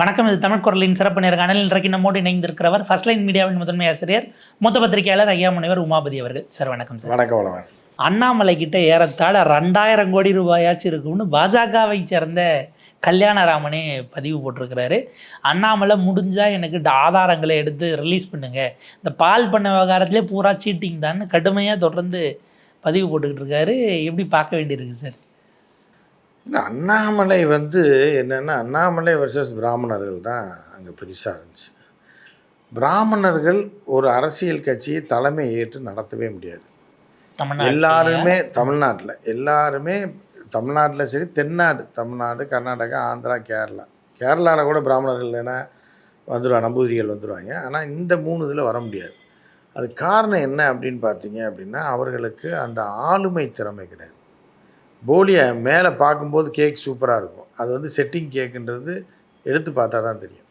வணக்கம் இது தமிழ் குரலின் சிறப்பு நேர்காணல் இன்றைக்கு நம்மோடு இணைந்திருக்கிறவர் ஃபர்ஸ்ட் லைன் மீடியாவின் முதன்மை ஆசிரியர் மூத்த பத்திரிகையாளர் ஐயா முனைவர் உமாபதி அவர்கள். சார் வணக்கம் சார். வணக்கம் அண்ணாமலை கிட்ட ஏறத்தாழ ரெண்டாயிரம் கோடி ரூபாயாச்சும் இருக்கும்னு பாஜகவை சேர்ந்த கல்யாணராமனே பதிவு போட்டிருக்கிறாரு. அண்ணாமலை முடிஞ்சா எனக்கு ஆதாரங்களை எடுத்து ரிலீஸ் பண்ணுங்க. இந்த பால் பண்ண விவகாரத்திலே பூரா சீட்டிங் தான் கடுமையாக தொடர்ந்து பதிவு போட்டுக்கிட்டு இருக்காரு. எப்படி பார்க்க வேண்டியிருக்கு சார்? இல்லை அண்ணாமலை வந்து என்னென்னா அண்ணாமலை வர்சஸ் பிராமணர்கள் தான் அங்கே பெருசாக இருந்துச்சு. பிராமணர்கள் ஒரு அரசியல் கட்சியை தலைமை ஏற்று நடத்தவே முடியாது. எல்லாருமே தமிழ்நாட்டில். எல்லாருமே தமிழ்நாட்டில் சரி தென்னாடு தமிழ்நாடு கர்நாடகா ஆந்திரா கேரளா. கேரளாவில் கூட பிராமணர்கள் இல்லைன்னா வந்துடுவாங்க நம்பூதிரிகள் வந்துடுவாங்க ஆனால் இந்த மூணு இதில் வர முடியாது. அது காரணம் என்ன அப்படின்னு பார்த்தீங்க அப்படின்னா அவர்களுக்கு அந்த ஆளுமை திறமை கிடையாது. போலியை மேலே பார்க்கும்போது கேக் சூப்பராக இருக்கும். அது வந்து செட்டிங் கேக்குன்றது எடுத்து பார்த்தா தான் தெரியும்.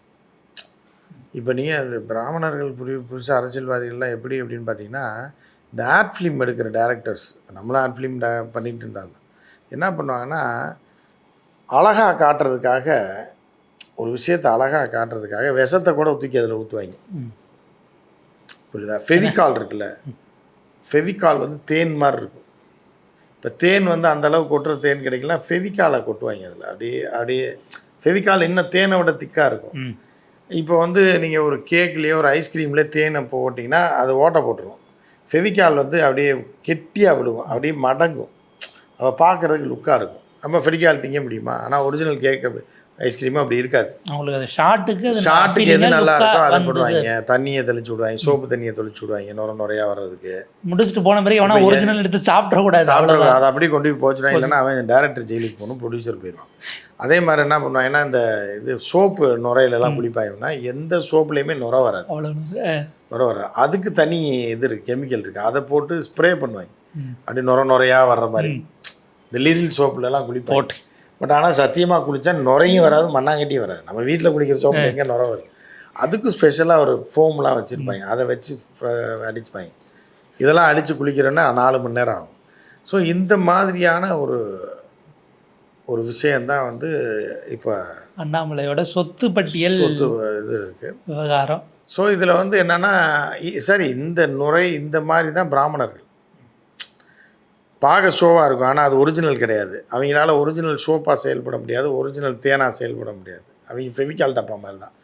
இப்போ நீங்கள் அந்த பிராமணர்கள் புரி புதுசாக அரசியல்வாதிகள்லாம் எப்படி அப்படின்னு பார்த்தீங்கன்னா இந்த ஆட் ஃபிலிம் எடுக்கிற டேரக்டர்ஸ் நம்மளும் ஆட் ஃபிலிம் டே பண்ணிகிட்டு இருந்தாங்க. என்ன பண்ணுவாங்கன்னா அழகாக காட்டுறதுக்காக ஒரு விஷயத்தை அழகாக காட்டுறதுக்காக விஷத்தை கூட தூக்கி அதில் ஊற்றுவாங்க. புரியுதா? ஃபெவிகால் இருக்குல்ல. ஃபெவிகால் வந்து தேன் மாதிரி இருக்கும். இப்போ தேன் வந்து அந்த அளவுக்கு கொட்டுற தேன் கிடைக்கல ஃபெவிகாலை கொட்டுவாங்க அதில். அப்படியே அப்படியே ஃபெவிகால் இன்னும் தேனை விட திக்காக இருக்கும். இப்போ வந்து நீங்கள் ஒரு கேக்லேயோ ஒரு ஐஸ்கிரீம்லேயோ தேனை போட்டிங்கன்னா அது ஓட்டை போட்டுரும் ஃபெவிகால் வந்து அப்படியே கெட்டியாக விழுகும். அப்படியே மடங்கும். அவள் பார்க்குறதுக்கு லுக்காக இருக்கும். நம்ம ஃபெவிகால் திங்க முடியுமா? ஆனால் ஒரிஜினல் கேக் அப்படி ஐஸ்கிரீமும் அப்படி இருக்காது. அவங்களுக்கு அது ஷார்ட்டுக்கு ஷார்ட்டுக்கு எது நல்லா இருக்கோ அதை. போடுவாங்க. தண்ணியை தெளிச்சு விடுவாங்க. சோப்பு தண்ணியை தெளிச்சு விடுவாங்க. நுர நுறையா வர்றதுக்கு. முடிச்சுட்டு போன பிறகு எவனா ஒரிஜினல் எடுத்து சாப்பிட கூடாது. சாப்பிட. அதை அப்படியே கொண்டு போய் போச்சுனா இல்லைன்னா அவன் டேரக்டர் ஜெயிலுக்கு போகணும் ப்ரொடியூசர் போயிடுவான். அதே மாதிரி என்ன பண்ணுவாங்கன்னா இந்த இது சோப்பு நுரையிலலாம் குளிப்பாங்கன்னா எந்த சோப்புலேயுமே நுர வராது. நுர வராது. அதுக்கு தனி இது இருக்குது கெமிக்கல் இருக்குது அதை போட்டு ஸ்ப்ரே பண்ணுவாங்க. அப்படி நுர நுறையா வர்ற மாதிரி. இந்த லிரில் சோப்புலலாம் குளிப்பாங்க. பட் ஆனால் சத்தியமாக குளித்தா நுரையும் வராது மண்ணாங்கட்டியும் வராது. நம்ம வீட்டில் குளிக்கிற சோப்பு எங்கே நுர வரும்? அதுக்கும் ஸ்பெஷலாக ஒரு ஃபோம்லாம் வச்சுருப்பாங்க. அதை வச்சு அடிச்சுப்பாங்க. இதெல்லாம் அடித்து குளிக்கிறோன்னா நாலு மணி நேரம் ஆகும். ஸோ இந்த மாதிரியான ஒரு ஒரு விஷயந்தான் வந்து இப்போ அண்ணாமலையோட சொத்து பட்டியல் சொத்து இது இருக்குது விவகாரம். ஸோ இதில் வந்து என்னென்னா சரி இந்த நுரை இந்த மாதிரி தான் பிராமணர்கள். பார்க்க ஷோவாக இருக்கும். ஆனால் அது ஒரிஜினல் கிடையாது. அவங்களால ஒரிஜினல் ஷோப்பாக செயல்பட முடியாது. ஒரிஜினல் தேனாக செயல்பட முடியாது. அவங்க ஃபெவிக்கால் டப்பா மாதிரி தான்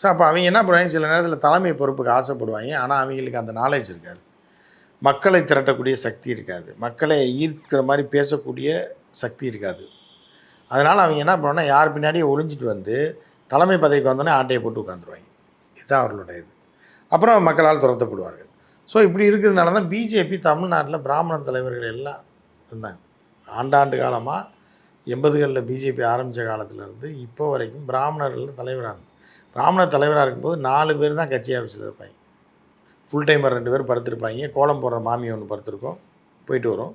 ஸோ அப்போ அவங்க என்ன பண்ணுவாங்க? சில நேரத்தில் தலைமை பொறுப்புக்கு ஆசைப்படுவாங்க. ஆனால் அவங்களுக்கு அந்த நாலேஜ் இருக்காது. மக்களை திரட்டக்கூடிய சக்தி இருக்காது. மக்களை ஈர்க்கிற மாதிரி பேசக்கூடிய சக்தி இருக்காது. அதனால் அவங்க என்ன பண்ணுவாங்கன்னா யார் பின்னாடியே ஒளிஞ்சிட்டு வந்து தலைமை பதவிக்கு வந்தோடனே ஆட்டையை போட்டு உட்காந்துருவாங்க இதுதான் அவர்களுடைய இது. அப்புறம் மக்களால் துரத்தப்படுவார்கள். ஸோ இப்படி இருக்கிறதுனால தான் பிஜேபி தமிழ்நாட்டில் பிராமண தலைவர்கள் எல்லாம் இருந்தாங்க. ஆண்டாண்டு காலமாக எண்பதுகளில் பிஜேபி ஆரம்பித்த காலத்துலேருந்து இப்போ வரைக்கும் பிராமணர்கள் தலைவரான பிராமண தலைவராக இருக்கும்போது நாலு பேர் தான் கட்சி ஆஃபீஸில் இருப்பாங்க ஃபுல் டைமர் ரெண்டு பேர் படுத்திருப்பாங்க. கோலம் போடுற மாமி ஒன்று படுத்திருக்கோம். போயிட்டு வரும்.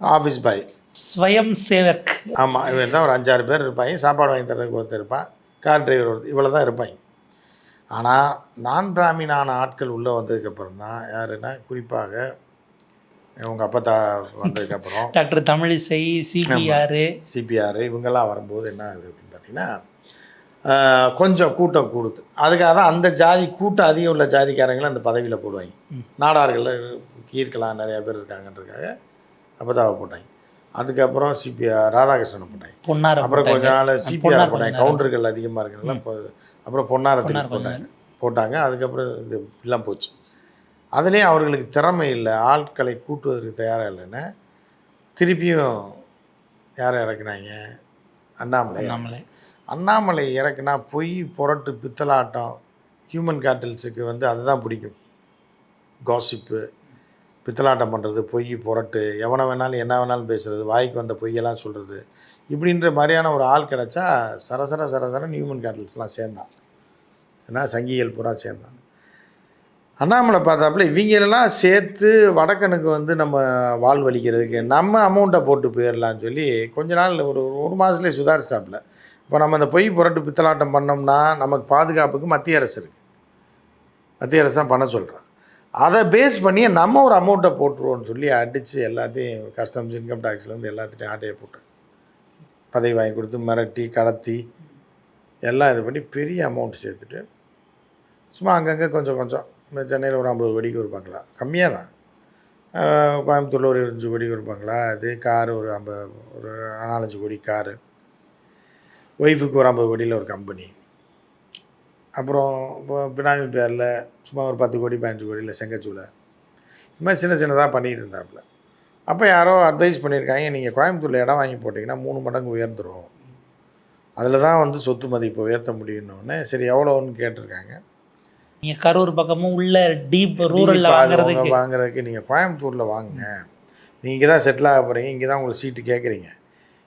ஆஃபீஸ் பாய் ஸ்வயம் சேவக். ஆமாம் இவன் தான் ஒரு அஞ்சாறு பேர் இருப்பாங்க. சாப்பாடு வாங்கி தரதுக்கு ஒருத்தர் இருப்பான். கார் டிரைவர் ஒருத்தர் இவ்வளோ தான் இருப்பாங்க. ஆனால் நான் பிராமினான ஆட்கள் உள்ளே வந்ததுக்கப்புறம் தான் யாருன்னா குறிப்பாக உங்கள் அப்பத்தா வந்ததுக்கப்புறம் டாக்டர் தமிழிசை சிபிஆர் சிபிஆர் இவங்கெல்லாம் வரும்போது என்ன ஆகுது அப்படின்னு பார்த்தீங்கன்னா கொஞ்சம் கூட்டம் கூடுது. அதுக்காக தான் அந்த ஜாதி கூட்டம் அதிகம் உள்ள ஜாதிக்காரங்களை அந்த பதவியில் போடுவாங்க. ம். நாடார்களில் ஈர்க்கலாம் நிறையா பேர் இருக்காங்கன்றதுக்காக அப்பதாவை போட்டாங்க. அதுக்கப்புறம் சிபிஆர் ராதாகிருஷ்ணனை போட்டாங்க. பொன்னார அப்புறம் கொஞ்ச நாள் சிபிஆர் போட்டாங்க. கவுண்டர்கள் அதிகமாக இப்போ அப்புறம் பொன்னாரத்துக்கு பொன்னார் கொஞ்ச போட்டாங்க போட்டாங்க. அதுக்கப்புறம் இது எல்லாம் போச்சு. அதுலேயும் அவர்களுக்கு திறமை இல்லை. ஆட்களை கூட்டுவதற்கு தயாராக இல்லைன்னு திருப்பியும் யாரை இறக்குனாங்க? அண்ணாமலை அண்ணாமலை. அண்ணாமலை இறக்குனா பொய் புரட்டு பித்தலாட்டம் ஹியூமன் கேட்டல்ஸுக்கு வந்து அதுதான் பிடிக்கும். காசிப்பு பித்தலாட்டம் பண்ணுறது பொய் புரட்டு எவனை வேணாலும் என்ன வேணாலும் பேசுறது வாய்க்கு வந்த பொய்யெல்லாம் சொல்கிறது இப்படின்ற மாதிரியான ஒரு ஆள் கிடச்சா சரசர சரசரன்னு ஹியூமன் கேட்டல்ஸ்லாம் சேர்ந்தான். ஏன்னா சங்கிகள் பூரா சேர்ந்தான். அண்ணாமலை பார்த்தாப்புல இவங்களெல்லாம் சேர்த்து வடக்கனுக்கு வந்து நம்ம வாழ் வலிக்கிறதுக்கு நம்ம அமௌண்ட்டை போட்டு போயிடலான்னு சொல்லி கொஞ்ச நாள் ஒரு ஒரு மாதத்துலேயே சுதாரிச்சாப்புல. இப்போ நம்ம இந்த பொய் புரட்டு பித்தலாட்டம் பண்ணோம்னா நமக்கு பாதுகாப்புக்கு மத்திய அரசு இருக்குது மத்திய அரசு தான் பண்ண சொல்கிறான் அதை பேஸ் பண்ணி நம்ம ஒரு அமௌண்ட்டை போட்டுருவோம்னு சொல்லி அடித்து எல்லாத்தையும் கஸ்டம்ஸ் இன்கம் டேக்ஸ்லேருந்து எல்லாத்தையும் ஆட்டையை போட்டு பதவி வாங்கி கொடுத்து மிரட்டி கடத்தி எல்லாம் இது பண்ணி பெரிய அமௌண்ட் சேர்த்துட்டு சும்மா அங்கங்கே கொஞ்சம் கொஞ்சம் இந்த சென்னையில் ஒரு ஐம்பது கோடிக்கு ஒரு பங்களா கம்மியாக தான் கோயம்புத்தூரில் ஒரு இருபத்தஞ்சு கோடிக்கு ஒரு பங்களா அது காரு ஒரு ஐம்பது ஒரு நாலஞ்சு கோடி காரு. ஒய்ஃபுக்கு ஒரு ஐம்பது கோடியில் ஒரு கம்பெனி. அப்புறம் இப்போ பினாமி பேரில் சும்மா ஒரு பத்து கோடி பதினஞ்சு கோடியில் செங்கச்சூளை. இது மாதிரி சின்ன சின்னதாக பண்ணிகிட்டு இருந்தாப்புல. அப்போ யாரோ அட்வைஸ் பண்ணியிருக்காங்க நீங்கள் கோயம்புத்தூரில் இடம் வாங்கி போட்டிங்கன்னா மூணு மடங்கு உயர்ந்துடும் அதில் தான் வந்து சொத்து மதிப்பை உயர்த்த முடியும்னு சரி எவ்வளோன்னு கேட்டிருக்காங்க. நீங்க கரூர் பக்கமும் உள்ள டீப் ரூரல்ல வாங்குறதுக்கு வாங்குறதுக்கு நீங்கள் கோயம்புத்தூரில் வாங்குங்க. நீங்கள் இங்கே தான் செட்டில் ஆக போகிறீங்க இங்கே தான் உங்களுக்கு சீட்டு கேட்குறீங்க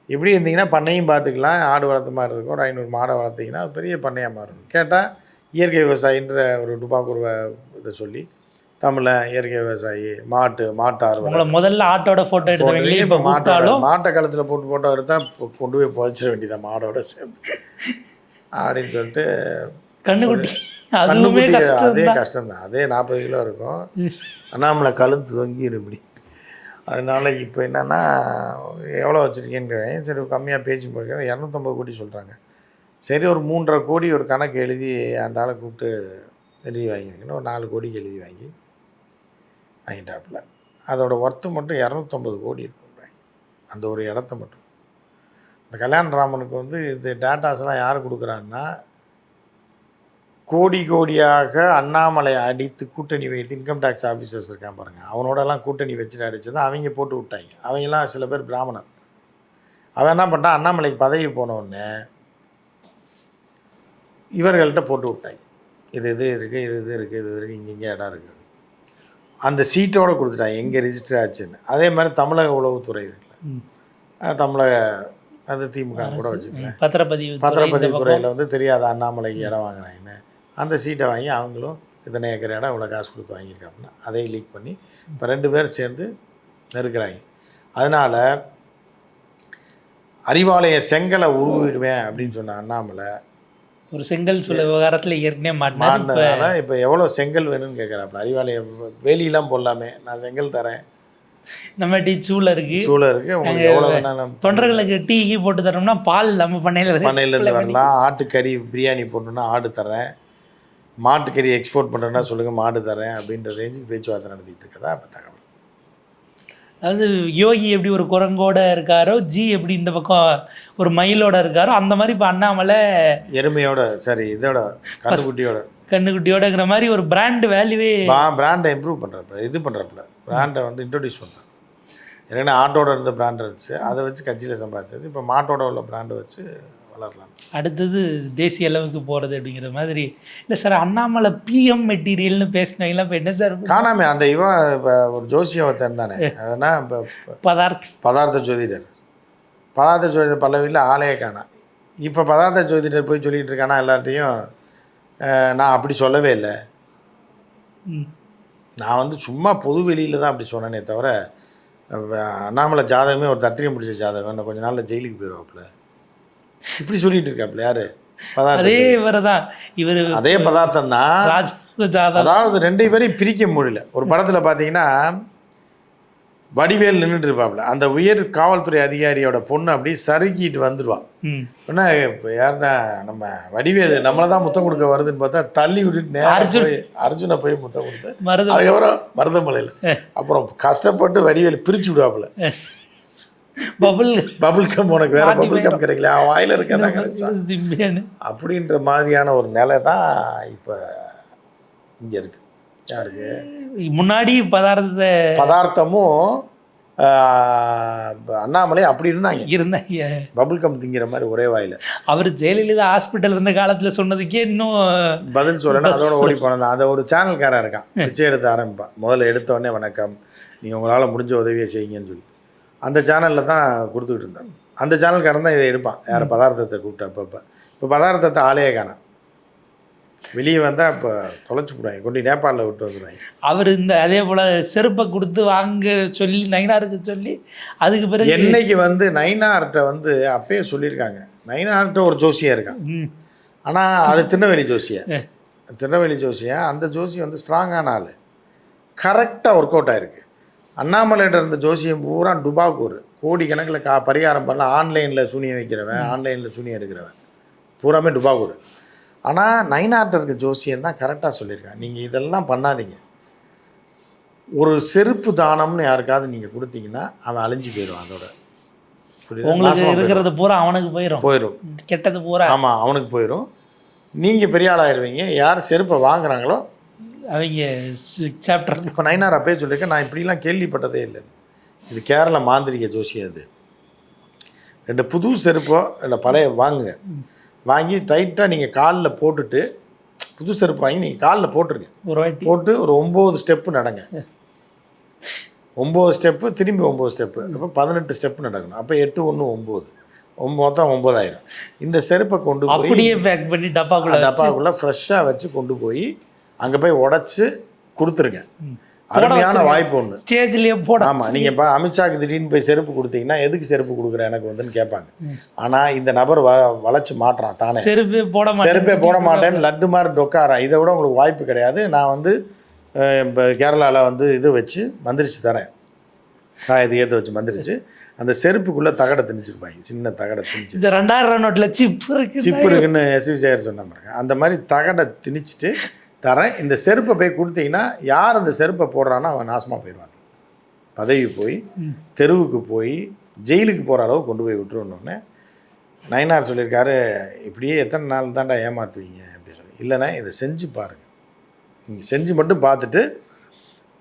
இப்படி இருந்தீங்கன்னா பண்ணையும் பார்த்துக்கலாம். ஆடு வளர்த்த மாதிரி இருக்கும். ஒரு ஐநூறு மாடை வளர்த்தீங்கன்னா பெரிய பண்ணையாக மாறும். கேட்டால் இயற்கை விவசாயின்ற ஒரு டுபாக்கூர் இதை சொல்லி தமிழில் இயற்கை விவசாயி மாட்டு மாட்டு முதல்ல ஆட்டோட போட்டோ எடுத்தவங்களே போட்டதுக்கு இப்ப மாட்டோட மாட்டை கழுத்தில் போட்டு போட்டோ எடுத்தால் கொண்டு போய் புதைச்சிட வேண்டியதான் மாடோட சேர்ந்து. அப்படின்னு சொல்லிட்டு கண்ணுக்குட்டி. அதுவுமே கண்ணுக்குட்டி கஷ்டம் அதே தான் அதே நாற்பது கிலோ இருக்கும். அண்ணாமலை கழுத்து தொங்கிடும் இப்படி. அதனால இப்போ என்னன்னா எவ்வளோ வச்சுருக்கேன்னு சரி கம்மியாக பேசி போயிருக்கேன் இரநூத்தம்பது கோடி சொல்கிறாங்க சரி ஒரு மூன்றரை கோடி ஒரு கணக்கு எழுதி அந்த ஆளை கூப்பிட்டு எழுதி வாங்கியிருக்கேன்னு ஒரு நாலு கோடிக்கு எழுதி வாங்கி வாங்கிட்டாப்புல. அதோட ஒர்த்து மட்டும் இரநூத்தம்பது கோடி இருக்குன்றாங்க அந்த ஒரு இடத்த மட்டும். இந்த கல்யாணராமனுக்கு வந்து இந்த டேட்டாஸ்லாம் யார் கொடுக்குறான்னா கோடி கோடியாக அண்ணாமலை அடித்து கூட்டணி வைத்து இன்கம் டேக்ஸ் ஆஃபீஸர்ஸ் இருக்கான் பாருங்கள் அவனோடலாம் கூட்டணி வச்சுட்டு அடிச்சதை அவங்க போட்டு விட்டாங்க. அவங்கெல்லாம் சில பேர் பிராமணர். அவன் என்ன பண்ணிட்டான்? அண்ணாமலைக்கு பதவி போன உடனே இவர்கள்ட்ட போட்டு விட்டாங்க. இது இது இருக்குது இது இது இருக்குது இது இருக்குது இங்கே இங்கே இடம் இருக்குது அந்த சீட்டோட கொடுத்துட்டாங்க. எங்கே ரிஜிஸ்டர் ஆச்சுன்னு. அதே மாதிரி தமிழக உளவுத்துறை இருக்குல்ல. தமிழக அது திமுக கூட வச்சுக்கலாம் பத்திரப்பதிவு பத்திரப்பதிவு. துறையில் வந்து தெரியாத அண்ணாமலைக்கு இடம் வாங்குறாங்கன்னு. அந்த சீட்டை வாங்கி அவங்களும் இத்தனை ஏக்கர் இடம் இவ்வளோ காசு கொடுத்து வாங்கியிருக்காங்கன்னா அதையும் லீக் பண்ணி இப்போ ரெண்டு பேரும் சேர்ந்து நெருக்கிறாங்க. அதனால் அறிவாலய செங்கலை உருவிடுவேன் அப்படின்னு சொன்ன அண்ணாமலை ஒரு செங்கல் சொல்ல விவகாரத்துல ஏற்கனவே மாட்டினார். இப்ப எவ்வளோ செங்கல் வேணும்னு கேட்குறாப்புல அறிவாலய வேலியெல்லாம் போடலாமே நான் செங்கல் தரேன். நம்ம டீ சூழ இருக்கு. சூளை இருக்குது உங்களுக்கு எவ்வளோ வேணாலும் தொண்டர்களுக்கு டீ கீ போட்டு தரோம்னா பால் நம்ம பண்ணையில இருக்கு. பண்ணையிலேருந்து வரலாம். ஆட்டுக்கறி பிரியாணி போடணுன்னா ஆடு தரேன். மாட்டுக்கறி எக்ஸ்போர்ட் பண்ணுறேன்னா சொல்லுங்கள் மாடு தரேன் அப்படின்ற ரேஞ்சுக்கு பேச்சுவார்த்தை நடத்திட்டு இருக்கதா இப்போ தகவல். அதாவது யோகி எப்படி ஒரு குரங்கோட இருக்காரோ ஜி எப்படி இந்த பக்கம் ஒரு மயிலோட இருக்காரோ அந்த மாதிரி இப்போ அண்ணாமலை எருமையோட சரி இதோட கண்ணுக்குட்டியோட. கண்ணுக்குட்டியோடங்கிற மாதிரி ஒரு பிராண்ட் வேல்யூவே பிராண்டை இம்ப்ரூவ் பண்ணுறப்ப இது பண்ணுறப்பல பிராண்டை வந்து இன்ட்ரடியூஸ் பண்ணுறேன் ஏன்னா ஆட்டோட இருந்த பிராண்ட் இருந்துச்சு. அதை வச்சு கட்சியில் சம்பாதிச்சது. இப்போ மாட்டோட உள்ள பிராண்டை வச்சு வளரலாம். அடுத்தது தேசிய அளவுக்கு போகிறது அப்படிங்கிற மாதிரி. இல்லை சார் அண்ணாமலை பிஎம் மெட்டீரியல்னு பேசினவங்களாம் இப்போ என்ன சார் காணாமே அந்த இவன் இப்போ ஒரு ஜோசியம் ஒருத்தன் தானே அதனா இப்போ பதார்த்த பதார்த்த ஜோதிடர். பதார்த்த ஜோதிடர் பல்லவியில் ஆளையே காணாம் இப்போ பதார்த்த ஜோதிடர் போய் சொல்லிட்டு இருக்கானா எல்லார்ட்டையும் நான் அப்படி சொல்லவே இல்லை. ம். நான் வந்து சும்மா பொது வெளியில் தான் அப்படி சொன்னேனே தவிர அண்ணாமலை ஜாதகமே ஒரு தத்திரியம் பிடிச்ச ஜாதகம். இன்னும் கொஞ்ச நாளில் ஜெயிலுக்கு போயிடுவாப்புல இப்படி சொல்லிட்டு இருக்காப்புல யாரு? அதே. இவர் தான் இவர் அதே பதார்த்தம் தான் அதாவது ரெண்டு பேரையும் பிரிக்க முடியல. ஒரு படத்தில் பார்த்தீங்கன்னா வடிவேல் நின்றுட்டு இருப்பாப்புல. அந்த உயர் காவல்துறை அதிகாரியோட பொண்ணு அப்படியே சறுக்கிட்டு வந்துடுவான் என்ன இப்போ யாருன்னா நம்ம வடிவேல் நம்மளை தான் முத்தம் கொடுக்க வருதுன்னு பார்த்தா தள்ளி விட்டுட்டு நேரா அர்ஜுன். போய் அர்ஜுனை போய் முத்தம் கொடுத்து அதுக்கப்புறம் மருதமலையில். அப்புறம் கஷ்டப்பட்டு வடிவேல் பிரிச்சு விடுவாப்புல. பபுள் பபுள் கம் உனக்கு வேற பபுள் கம் கிடைக்கல. அவன் வாயில இருக்கதான் அப்படின்ற மாதிரியான ஒரு நிலை தான் இப்போ இங்கே இருக்கு. யாருக்கு? முன்னாடி பதார்த்தத்தை பதார்த்தமும் அண்ணாமலை அப்படி இருந்தாங்க. இருந்த பபுள் கம் திங்கிற மாதிரி ஒரே வாயில. அவர் ஜெயலலிதா ஹாஸ்பிட்டல் இருந்த காலத்துல சொன்னதுக்கே இன்னும் பதில் சொல்லணும். அதோட ஓடி போனது. அதை ஒரு சேனல்காரன் இருக்கான். பிச்சை எடுத்து ஆரம்பிப்பான். முதல்ல எடுத்த உடனே வணக்கம். நீங்கள் உங்களால் முடிஞ்ச உதவியை செய்யுங்கன்னு சொல்லி. அந்த சேனலில் தான் கொடுத்துக்கிட்டு இருந்தாங்க அந்த சேனல்காரன் தான் இதை எடுப்பான். யார் பதார்த்தத்தை கூப்பிட்டு அப்பப்போ. இப்போ பதார்த்தத்தை ஆளையே காணாம். வெளியே வந்தால் இப்போ தொலைச்சி விடுவாங்க கொண்டு நேபாளில் விட்டு வந்துடுவாங்க அவர் இந்த அதே போல செருப்பை கொடுத்து வாங்க சொல்லி நைனாருக்கு சொல்லி அதுக்கு பிறகு என்னைக்கு வந்து நைனார்கிட்ட வந்து அப்பயே சொல்லியிருக்காங்க. நைனார்கிட்ட ஒரு ஜோசியம் இருக்கான் ஆனால் அது திருநெல்வேலி ஜோசியம். திருநெல்வேலி ஜோசியம் அந்த ஜோசியம் வந்து ஸ்ட்ராங்கான ஆள். கரெக்டாக ஒர்க் அவுட் ஆயிருக்கு. அண்ணாமலையிட்ட இருந்த ஜோசியம் பூரா டுபாக்கூர் கோடி கணக்கில் கா பரிகாரம் பண்ண ஆன்லைனில் சூனியம் வைக்கிறவன் ஆன்லைனில் சூனியம் எடுக்கிறவன். பூராமே டுபாகூர் ஆனால் நைனார்ட்ட இருக்க ஜோசியன் தான் கரெக்டாக சொல்லியிருக்கான் நீங்கள் இதெல்லாம் பண்ணாதீங்க. ஒரு செருப்பு தானம்னு யாருக்காவது நீங்கள் கொடுத்தீங்கன்னா அவன் அழிஞ்சு போயிடுவான் அதோட? உங்களுக்கு. இருக்கிறது பூரா அவனுக்கு போயிடும் போயிடும் கெட்டது பூரா. ஆமாம் அவனுக்கு போயிடும் நீங்கள் பெரிய ஆளாயிருவீங்க. யார் செருப்பை வாங்குறாங்களோ அவங்க சாப்டர் இப்போ நைனார் அப்பயே சொல்லியிருக்கேன் நான் இப்படிலாம் கேள்விப்பட்டதே இல்லை. இது கேரள மாந்திரிக ஜோசியம் அது. ரெண்டு புது செருப்போ இல்லை பழைய வாங்குங்க. வாங்கி டைட்டாக நீங்கள் காலில் போட்டுட்டு புது செருப்பு வாங்கி நீங்கள் காலில் போட்டுருங்க. ஒரு வாட்டி. போட்டு ஒரு ஒம்பது ஸ்டெப்பு நடங்க. ஒம்பது ஸ்டெப்பு திரும்பி ஒம்பது ஸ்டெப்பு. அப்போ பதினெட்டு ஸ்டெப்பு நடக்கணும். அப்போ எட்டு ஒன்று ஒம்பது. மொத்தம் ஒம்பதாயிரம். இந்த செருப்பை கொண்டு போய் அப்படியே பேக் பண்ணி டப்பாக்குள்ள டப்பாக்குள்ளே ஃப்ரெஷ்ஷாக வச்சு கொண்டு போய் அங்கே போய் உடச்சி கொடுத்துருங்க. அருமையான. வாய்ப்பு ஒன்று ஸ்டேஜ்லயே போட ஆமாம் நீங்கள் இப்போ அமித்ஷாக்கு திடீர்னு போய் செருப்பு கொடுத்தீங்கன்னா எதுக்கு செருப்பு கொடுக்குற எனக்கு வந்துன்னு கேட்பாங்க. ஆனால் இந்த நபர் வ வளைச்சு மாட்டுறான் தானே. செருப்பே போட மாட்டேன் செருப்பே போட மாட்டேன்னு லட்டு மாதிரி டொக்காரன். இதை விட உங்களுக்கு வாய்ப்பு கிடையாது. நான் வந்து இப்போ கேரளாவில் வந்து இது வச்சு மந்திரிச்சு தரேன். நான் இது ஏற்ற வச்சு மந்திரிச்சு அந்த செருப்புக்குள்ளே தகடை திணிச்சிருப்பாங்க. சின்ன தகடை திணிச்சு. இந்த ரெண்டாயிரம் ரூபா நோட்ல சிப் இருக்கு சிப்பு இருக்குன்னு எஸ்வி சேகர் சொன்ன பாருங்க. அந்த மாதிரி தகடை திணிச்சிட்டு தரேன். இந்த செருப்பை போய் கொடுத்தீங்கன்னா யார் அந்த செருப்பை போடுறானோ அவன் நாசமாக போயிடுவான். பதவி போய். தெருவுக்கு போய் ஜெயிலுக்கு போகிற அளவு கொண்டு போய் விட்டுருவோன்னொன்னே நயனார் சொல்லியிருக்காரு. இப்படியே எத்தனை நாள் தாண்டா ஏமாத்துவீங்க அப்படி சொல்லி. இல்லைண்ணா இதை செஞ்சு பாருங்கள் நீங்கள் செஞ்சு மட்டும் பார்த்துட்டு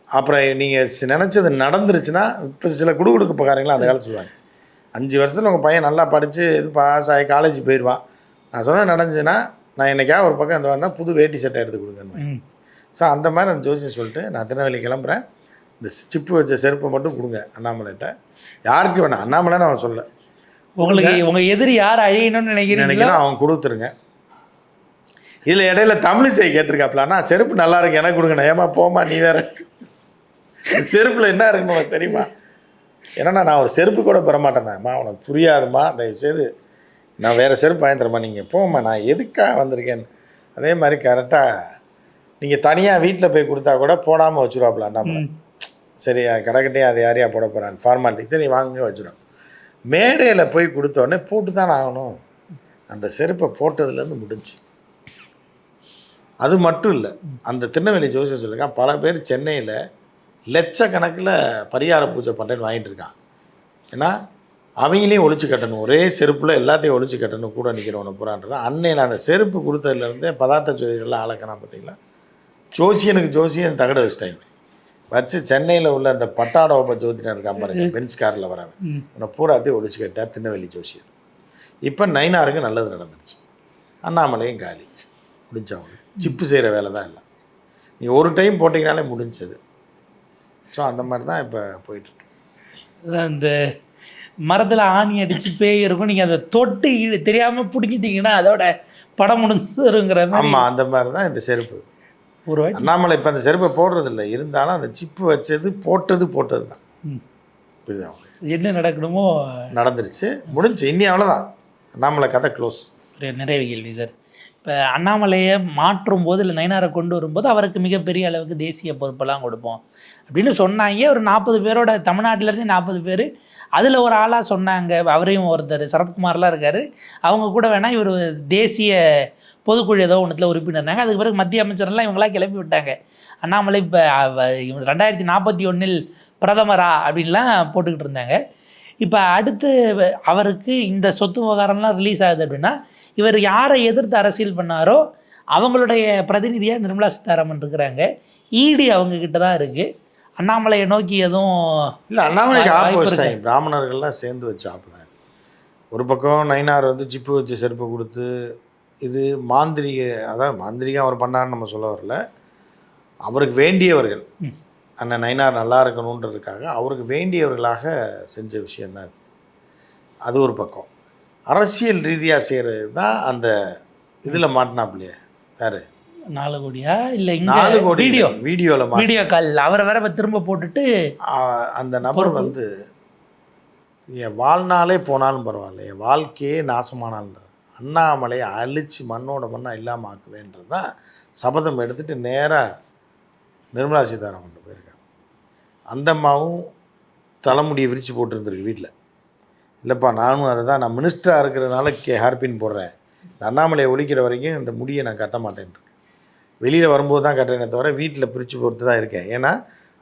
அப்புறம் நீங்கள் நினச்சது நடந்துருச்சுன்னா இப்போ சில குடுகுடுக்கு பக்காரங்களாம் அந்த காலத்தில் சொல்லுவாங்க. அஞ்சு வருஷத்தில் உங்கள் பையன் நல்லா படித்து இது பாஸ் ஆகி காலேஜ் போயிடுவான். நான் சொன்னது நடந்துச்சுன்னா நான் என்னைக்கா ஒரு பக்கம் இந்த வந்தால் புது வேட்டி சட்டை எடுத்து கொடுங்கன்னு. ஸோ அந்த மாதிரி அந்த ஜோசியம் சொல்லிட்டு நான் திருநெல்வேலி கிளம்புறேன். இந்த சிப்பு வச்ச செருப்பை மட்டும் கொடுங்க அண்ணாமலைகிட்ட. யாருக்கு வேணாம் அண்ணாமலைன்னு அவன் சொல்ல உங்களுக்கு உங்க எதிரி யார் அழியணும்னு நினைக்கிறீங்களோ? நினைக்கிறேன் அவன் கொடுத்துருங்க. இதில் இடையில தமிழிசை கேட்டிருக்காப்ல அண்ணா செருப்பு நல்லா இருக்கு எனக்கு கொடுங்கண்ணா ஏமா போமா நீ வேற. செருப்பில் என்ன இருக்குன்னு உனக்கு தெரியுமா? ஏன்னா நான் ஒரு செருப்பு கூட பெற மாட்டேனாம்மா உனக்கு புரியாதும்மா தயவுசெய்து. நான் வேறு செருப்பு வாங்கி தரேம்மா நீங்கள் போம்மா நான் எதுக்காக வந்திருக்கேன்? அதே மாதிரி கரெக்டாக நீங்கள் தனியாக வீட்டில் போய் கொடுத்தா கூட போடாமல் வச்சுருவாப்ல அண்ணாமலை ம். சரி கடைக்கிட்டே அதை யாரையா போட போகிறான் ஃபார்மாலிட்டி சரி வாங்க வச்சிடும் மேடையில் போய் கொடுத்த உடனே போட்டு தான் ஆகணும். அந்த செருப்பை போட்டதுலேருந்து முடிஞ்சு. அது மட்டும் இல்லை அந்த திருநெல்வேலி ஜோசியம் சொல்லியிருக்கான் பல பேர் சென்னையில் லட்சக்கணக்கில் பரிகார பூஜை பண்ணுறேன்னு வாங்கிட்டு இருக்கான். ஏன்னா அவங்களையும் ஒழிச்சு கட்டணும். ஒரே செருப்பில் எல்லாத்தையும் ஒழிச்சு கட்டணும். கூட நிற்கிறவனை பூரான்றான் அன்னையில் அந்த செருப்பு கொடுத்ததுலேருந்தே பதார்த்த ஜோதிகள்லாம் ஆளக்கணும் பார்த்தீங்களா ஜோசியனுக்கு ஜோசியன் தகட வச்சிட்டாங்க வச்சு சென்னையில் உள்ள அந்த பட்டாடோப ஜோதிடர் இருக்கான் பாருங்க. பென்ஸ் காரில் வரவன். உன்னை பூராத்தையும் ஒழிச்சு கேட்டார் திருநெல்வேலி ஜோசியர். இப்போ நைனாருக்கு நல்லது நடந்துருச்சு. அண்ணாமலையும் காலி. முடிஞ்சவங்க சிப்பு செய்கிற வேலை தான் இல்லை நீ ஒரு டைம் போட்டிங்கனாலே முடிஞ்சது. ஸோ அந்த மாதிரி தான் இப்போ போயிட்டுருக்கு அதான் இந்த மரத்துல ஆணி அடிச்சு பேய் இருக்கும். நீங்க அதை தொட்டு இழு- தெரியாம பிடிக்கிட்டீங்கன்னா அதோட படம் முடிஞ்சிருங்கிற ஆமாம் அந்த மாதிரி தான் இந்த செருப்பு. ஒரு அண்ணாமலை இப்போ அந்த செருப்பை போடுறதில்ல. இருந்தாலும் அந்த சிப்பு வச்சது போட்டது போட்டது தான் ம். புரியுதா என்ன நடக்கணுமோ நடந்துருச்சு. முடிஞ்சு இனி அவ்வளோதான் அண்ணாமலை கதை க்ளோஸ் நிறைவு கேள்வி சார். இப்போ அண்ணாமலையை மாற்றும் போது இல்லை நயனாரை கொண்டு வரும்போது அவருக்கு மிகப்பெரிய அளவுக்கு தேசிய பொறுப்பெல்லாம் கொடுப்போம். அப்படின்னு சொன்னாங்க. ஒரு நாற்பது பேரோட தமிழ்நாட்டிலேருந்து நாற்பது பேர். அதில் ஒரு ஆளாக சொன்னாங்க. அவரையும் ஒருத்தர் சரத்குமார்லாம் இருக்கார். அவங்க கூட வேணால் இவர் தேசிய பொதுக்குழு ஏதோ ஒன்றுத்தில் உறுப்பினர்னாங்க அதுக்கு பிறகு மத்திய அமைச்சர்லாம் இவங்களாம் கிளப்பி விட்டாங்க. அண்ணாமலை இப்போ ரெண்டாயிரத்தி நாற்பத்தி ஒன்றில் பிரதமரா அப்படின்லாம் போட்டுக்கிட்டு இருந்தாங்க. இப்போ அடுத்து அவருக்கு இந்த சொத்து விவகாரம்லாம் ரிலீஸ் ஆகுது அப்படின்னா இவர் யாரை எதிர்த்து அரசியல் பண்ணாரோ அவங்களுடைய பிரதிநிதியாக நிர்மலா சீதாராமன் இருக்கிறாங்க. ஈடி அவங்க கிட்ட தான் இருக்குது அண்ணாமலையை நோக்கி எதுவும் இல்லை அண்ணாமலைக்கு வாய்- ஆப்பு வாய்ப்பு வச்சிட்டாங்க. பிராமணர்கள்லாம் சேர்ந்து வச்சு ஒரு பக்கம் நைனார் வந்து ஜிப்பு வச்சு செருப்பு கொடுத்து இது மாந்திரிக அதாவது மாந்திரிகம் அவர் பண்ணாருன்னு நம்ம சொல்ல வரல. அவருக்கு வேண்டியவர்கள். அண்ணன் நைனார் நல்லா இருக்கணுன்றதுக்காக அவருக்கு வேண்டியவர்களாக செஞ்ச விஷயந்தான் அது அது ஒரு பக்கம். அரசியல் ரீதியாக செய்கிறது தான் அந்த இதில் மாட்டினாப்லையே? யார்? நாலு கோடியா? இல்லை நாலு கோடி வீடியோ. வீடியோவில் வீடியோ கால். அவரை வேற திரும்ப போட்டுட்டு அந்த நபர். வந்து என் வாழ்நாளே போனாலும் பரவாயில்ல என் வாழ்க்கையே நாசமானாலும் அண்ணாமலையை அழிச்சு மண்ணோட மண்ணா இல்லாமல் ஆக்குவேன்றது தான் சபதம் எடுத்துட்டு நேராக நிர்மலா சீதாராமன் போயிருக்காங்க அந்த அம்மாவும் தலைமுடியை விரித்து போட்டிருந்துருக்கு வீட்டில் இல்லைப்பா நானும் அதை தான். நான் மினிஸ்டராக இருக்கிறதுனால கே ஹேர்பின் போடுறேன். அண்ணாமலையை ஒழிக்கிற வரைக்கும் இந்த முடியை நான் கட்ட மாட்டேன். வெளியில் வரும்போது தான் கட்டுறேனே தவிர வீட்டில் பிரித்து பொறுத்து தான் இருக்கேன். ஏன்னா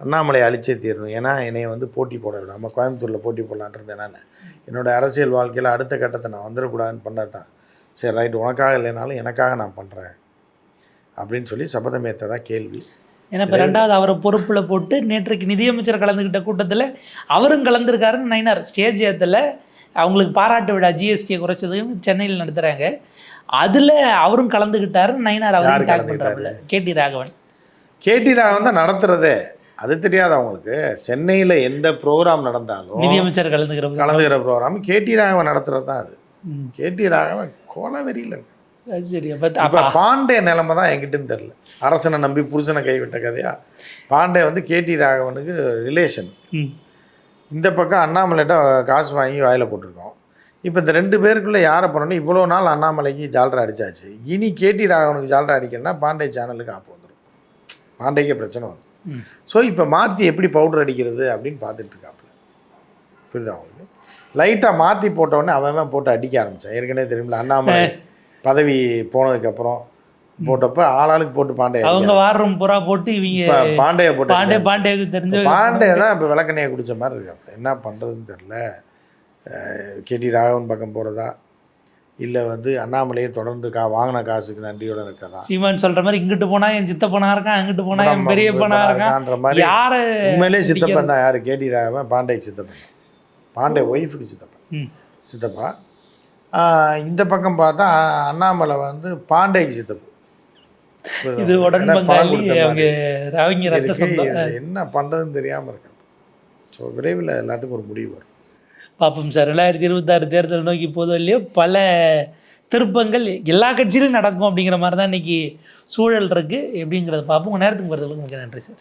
அண்ணாமலை அழிச்சே தீரணும். ஏன்னா என்னை வந்து போட்டி போட விடாமல் கோயம்புத்தூரில் போட்டி போடலான்ட்டு இருந்தேன் நான். என்னோட அரசியல் வாழ்க்கையில் அடுத்த கட்டத்தை நான் வந்துடக்கூடாதுன்னு பண்ணது தான். சரி ரைட் உனக்காக இல்லைனாலும் எனக்காக நான் பண்ணுறேன் அப்படின்னு சொல்லி சபதமேத்த தான் கேள்வி. ஏன்னா இப்போ ரெண்டாவது அவரை பொறுப்பில் போட்டு நேற்றைக்கு நிதியமைச்சர் கலந்துக்கிட்ட கூட்டத்தில் அவரும் கலந்துருக்காருன்னு நைனார். ஸ்டேஜ் ஏத்தில். அவங்களுக்கு பாராட்டு விழா ஜிஎஸ்டியை குறைச்சதுன்னு சென்னையில் நடத்துகிறாங்க அதில் அவரும் கலந்துக்கிட்டாருன்னு நைனார் அவரும் யாரு டாக் கலந்துக்கிட்டாரு? பண்ணுறாப்புல கேடி ராகவன். கேடி ராகவன் தான் நடத்துறதே. அது தெரியாது அவங்களுக்கு. சென்னையில் எந்த ப்ரோக்ராம் நடந்தாலும் நிதியமைச்சர் கலந்துக்கிற கலந்துக்கிற ப்ரோக்ராம் கேடி ராகவன் நடத்துறது தான் அது. கேடி ராகவன் கோலவெறியில் இருக்கு சரி அப்போ பாண்டே நிலைமை தான் என்கிட்டன்னு தெரில அரசனை நம்பி புருஷனை கைவிட்ட கதையா? பாண்டே வந்து கேடி ராகவனுக்கு ரிலேஷன் இந்த பக்கம் அண்ணாமலைகிட்ட காசு வாங்கி வாயில் போட்டிருக்கோம். இப்போ இந்த ரெண்டு பேருக்குள்ளே யாரை பண்ணணும் இவ்வளோ நாள் அண்ணாமலைக்கு ஜால்ரா அடிச்சாச்சு. இனி கேடி ராகவனுக்கு ஜால்ரா அடிக்கணும்னா பாண்டே சேனலுக்கு ஆப்பு வந்துடும் பாண்டேக்கே பிரச்சனை வந்து. ஸோ இப்போ மாற்றி எப்படி பவுடர் அடிக்கிறது அப்படின்னு பார்த்துட்டு இருக்காப்புல. புரியுதா அவங்களுக்கு லைட்டாக மாற்றி போட்டவுடனே அவன் அவன் போட்டு அடிக்க ஆரம்பித்தான் ஏற்கனவே தெரியுமில்ல அண்ணாமலை பதவி போனதுக்கப்புறம் போட்டப்ப ஆளாளுக்கு போட்டு பாண்டே அவங்க வார் ரூம் புறா போட்டு இவங்க இப்போ பாண்டே போட்டு பாண்டே பாண்டேக்கு தெரிஞ்ச பாண்டே. தான் இப்போ விளக்கணையை குடிச்ச மாதிரி இருக்கு. என்ன பண்ணுறதுன்னு தெரில கேடி ராகவன் பக்கம் போகிறதா இல்லை வந்து அண்ணாமலையை தொடர்ந்து கா வாங்கின காசுக்கு நன்றியோட இருக்கதா? சீமான் சொல்ற மாதிரி இங்கிட்டு போனா என் சித்தப்பனா இருக்கான் அங்கிட்டு போனா என் நம்ம பெரிய பனா இருக்கான் இருக்கான்ற மாதிரி யாரு உண்மையிலே சித்தப்பன் தான். யார்? கேடி ராகவன் பாண்டேக்கு சித்தப்பன். பாண்டே ஒய்ஃபுக்கு சித்தப்பன். சித்தப்பா. இந்த பக்கம் பார்த்தா அண்ணாமலை வந்து பாண்டேக்கு சித்தப்பு. இது உடன் பங்காளி அவங்க. அவங்க ரத்த. சொந்தம். என்ன பண்ணுறதுன்னு தெரியாமல் இருக்கேன் ஸோ விரைவில் எல்லாத்துக்கும் ஒரு முடிவு வரும். பார்ப்போம் சார். ரெண்டாயிரத்தி இருபத்தாறு தேர்தல் நோக்கி போதும் இல்லையோ பல திருப்பங்கள் எல்லா கட்சியிலும் நடக்கும் அப்படிங்கிற மாதிரி தான் இன்னைக்கு சூழல் இருக்கு. எப்படிங்கிறத பார்ப்போம் உங்க நேரத்துக்கு வரதுக்கு மிக நன்றி சார்.